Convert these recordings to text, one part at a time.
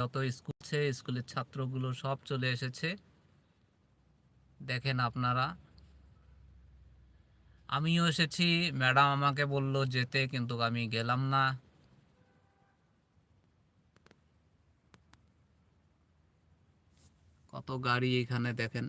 যত স্কুল আছে, স্কুলের ছাত্রগুলো সব চলে এসেছে। দেখেন আপনারা। আমিও এসেছি। ম্যাডাম আমাকে বলল যেতে, কিন্তু আমি গেলাম না। কত গাড়ি এখানে দেখেন।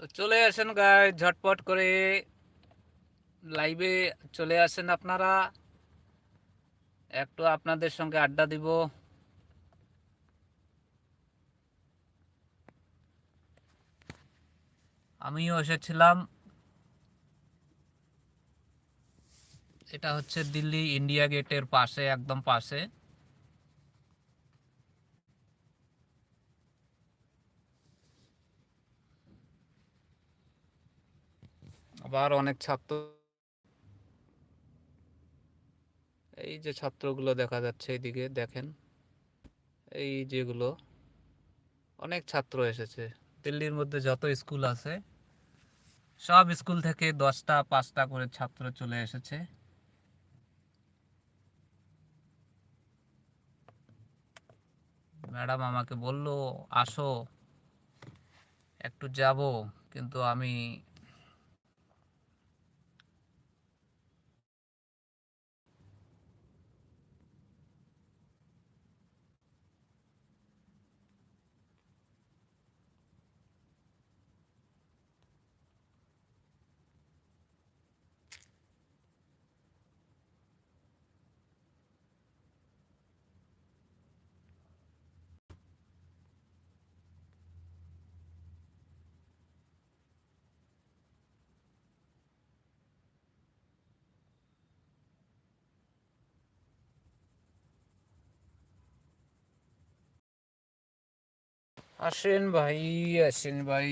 তো চলে আসেন গাই, ঝটপট করে লাইভে চলে আসেন আপনারা। একটু আপনাদের সঙ্গে আড্ডা দিব। আমিও এসেছিলাম। এটা হচ্ছে দিল্লি ইন্ডিয়া গেটের পাশে, একদম পাশে। আবার অনেক ছাত্র এই যে ছাত্রগুলো দেখা যাচ্ছে এইদিকে, দেখেন। এই যেগুলো, অনেক ছাত্র এসেছে। দিল্লির মধ্যে যত স্কুল আছে, সব স্কুল থেকে দশটা, পাঁচটা করে ছাত্র চলে এসেছে। ম্যাডাম আমাকে বলল, আসো, একটু যাব। কিন্তু আমি আসেন ভাই আসেন ভাই।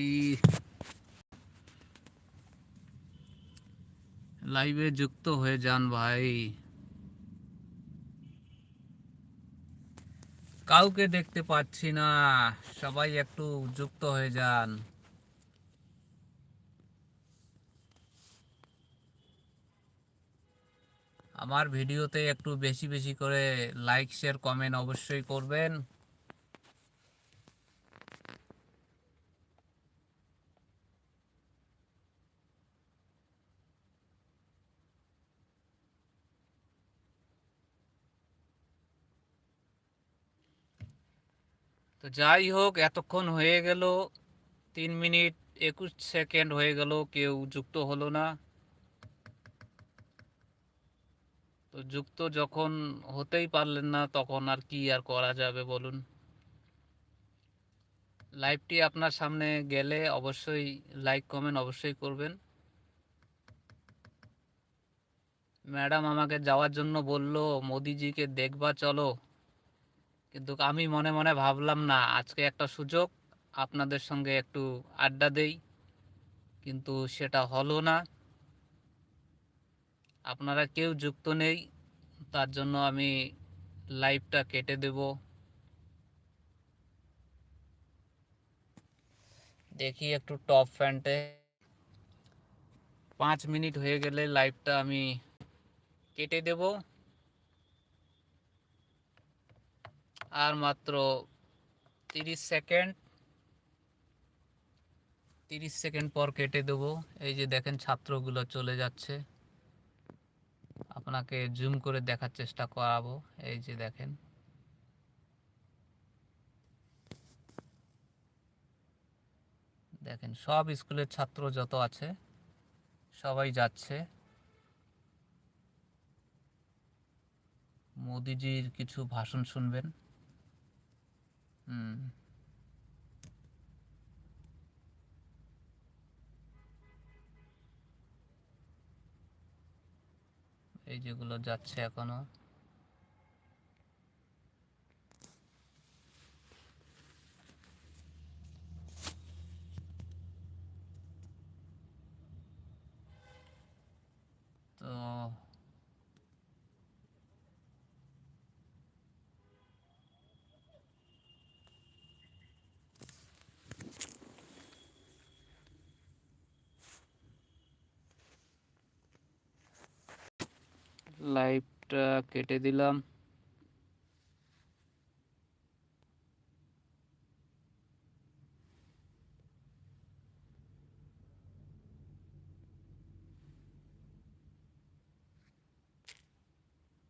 লাইভে যুক্ত হয়ে যান ভাই। কাউকে দেখতে পাচ্ছি না, সবাই একটু যুক্ত হয়ে যান। আমার ভিডিওতে একটু বেশি বেশি করে লাইক শেয়ার কমেন্ট অবশ্যই করবেন। যাই হোক, এতক্ষণ হয়ে গেল। তিন মিনিট একুশ সেকেন্ড হয়ে গেল, কেউ যুক্ত হলো না। তো যুক্ত যখন হতেই পারলেন না, তখন আর কি আর করা যাবে বলুন? লাইভটি আপনার সামনে গেলে অবশ্যই লাইক, কমেন্ট অবশ্যই করবেন। ম্যাডাম আমাকে যাওয়ার জন্য বলল, মোদিজিকে দেখবা, চলো। কিন্তু আমি মনে মনে ভাবলাম, না, আজকে একটা সুযোগ, আপনাদের সঙ্গে একটু আড্ডা দেই। কিন্তু সেটা হলো না। আপনারা কেউ যুক্ত নেই, তার জন্য আমি লাইভটা কেটে দেব। দেখি একটু টপ ফ্যান্টে। পাঁচ মিনিট হয়ে গেলে লাইভটা আমি কেটে দেবো। আর মাত্র তিরিশ সেকেন্ড তিরিশ সেকেন্ড পর কেটে দেবো। এই যে দেখেন ছাত্রগুলো চলে যাচ্ছে। আপনাকে জুম করে দেখার চেষ্টা করাবো। এই যে দেখেন। দেখেন, সব স্কুলের ছাত্র যত আছে, সবাই যাচ্ছে। মোদিজির কিছু ভাষণ শুনবেন। এই যেগুলো যাচ্ছে এখনও। লাইভটা কেটে দিলাম।